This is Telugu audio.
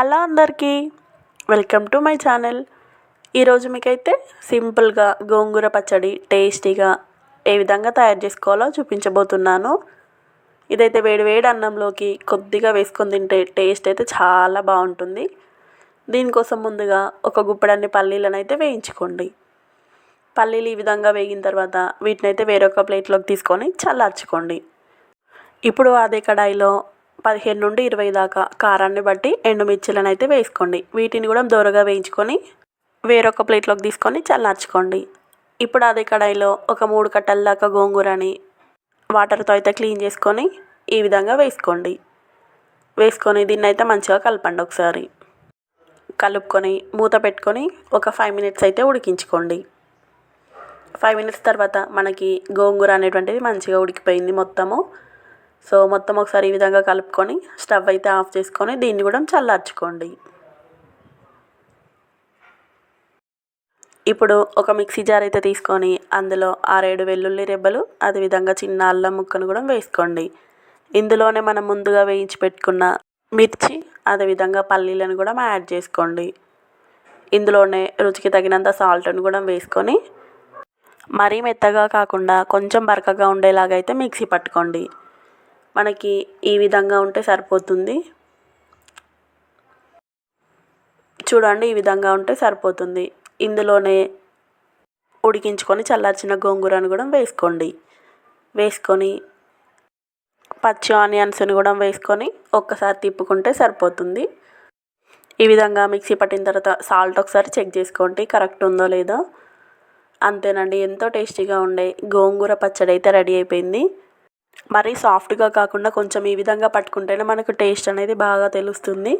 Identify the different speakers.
Speaker 1: హలో అందరికీ. Welcome to my channel. ఈరోజు మీకైతే సింపుల్గా గోంగూర పచ్చడి టేస్టీగా ఏ విధంగా తయారు చేసుకోవాలో చూపించబోతున్నాను. ఇదైతే వేడి వేడి అన్నంలోకి కొద్దిగా వేసుకొని తింటే టేస్ట్ అయితే చాలా బాగుంటుంది. దీనికోసం ముందుగా ఒక గుప్పడన్ని పల్లీలను అయితే వేయించుకోండి. పల్లీలు ఈ విధంగా వేగిన తర్వాత వీటిని అయితే వేరొక ప్లేట్లోకి తీసుకొని చల్లార్చుకోండి. ఇప్పుడు అదే కడాయిలో పదిహేను నుండి ఇరవై దాకా కారాన్ని బట్టి ఎండుమిర్చిలను అయితే వేసుకోండి. వీటిని కూడా దోరగా వేయించుకొని వేరొక ప్లేట్లోకి తీసుకొని చల్లార్చుకోండి. ఇప్పుడు అదే కడాయిలో ఒక మూడు కట్టల దాకా గోంగూరని వాటర్తో అయితే క్లీన్ చేసుకొని ఈ విధంగా వేసుకోండి. వేసుకొని దీన్ని అయితే మంచిగా కలపండి ఒకసారి. కలుపుకొని మూత పెట్టుకొని ఒక ఫైవ్ మినిట్స్ అయితే ఉడికించుకోండి. ఫైవ్ మినిట్స్ తర్వాత మనకి గోంగూర అనేటువంటిది మంచిగా ఉడికిపోయింది మొత్తము. సో మొత్తం ఒకసారి ఈ విధంగా కలుపుకొని స్టవ్ అయితే ఆఫ్ చేసుకొని దీన్ని కూడా చల్లార్చుకోండి. ఇప్పుడు ఒక మిక్సీ జార్ అయితే తీసుకొని అందులో ఆరేడు వెల్లుల్లి రెబ్బలు అదేవిధంగా చిన్న అల్లం ముక్కను కూడా వేసుకోండి. ఇందులోనే మనం ముందుగా వేయించి పెట్టుకున్న మిర్చి అదేవిధంగా పల్లీలను కూడా యాడ్ చేసుకోండి. ఇందులోనే రుచికి తగినంత సాల్ట్ను కూడా వేసుకొని మరీ మెత్తగా కాకుండా కొంచెం బరకగా ఉండేలాగా అయితే మిక్సీ పట్టుకోండి. మనకి ఈ విధంగా ఉంటే సరిపోతుంది. చూడండి ఈ విధంగా ఉంటే సరిపోతుంది. ఇందులోనే ఉడికించుకొని చల్లార్చిన గోంగూరను కూడా వేసుకోండి. వేసుకొని పచ్చి ఆనియన్స్ని కూడా వేసుకొని ఒక్కసారి తిప్పుకుంటే సరిపోతుంది. ఈ విధంగా మిక్సీ పట్టిన తర్వాత సాల్ట్ ఒకసారి చెక్ చేసుకోండి కరెక్ట్ ఉందో లేదో. అంతేనండి ఎంతో టేస్టీగా ఉండే గోంగూర పచ్చడి అయితే రెడీ అయిపోయింది. మరీ సాఫ్ట్గా కాకుండా కొంచెం ఈ విధంగా పట్టుకుంటేనే మనకు టేస్ట్ అనేది బాగా తెలుస్తుంది.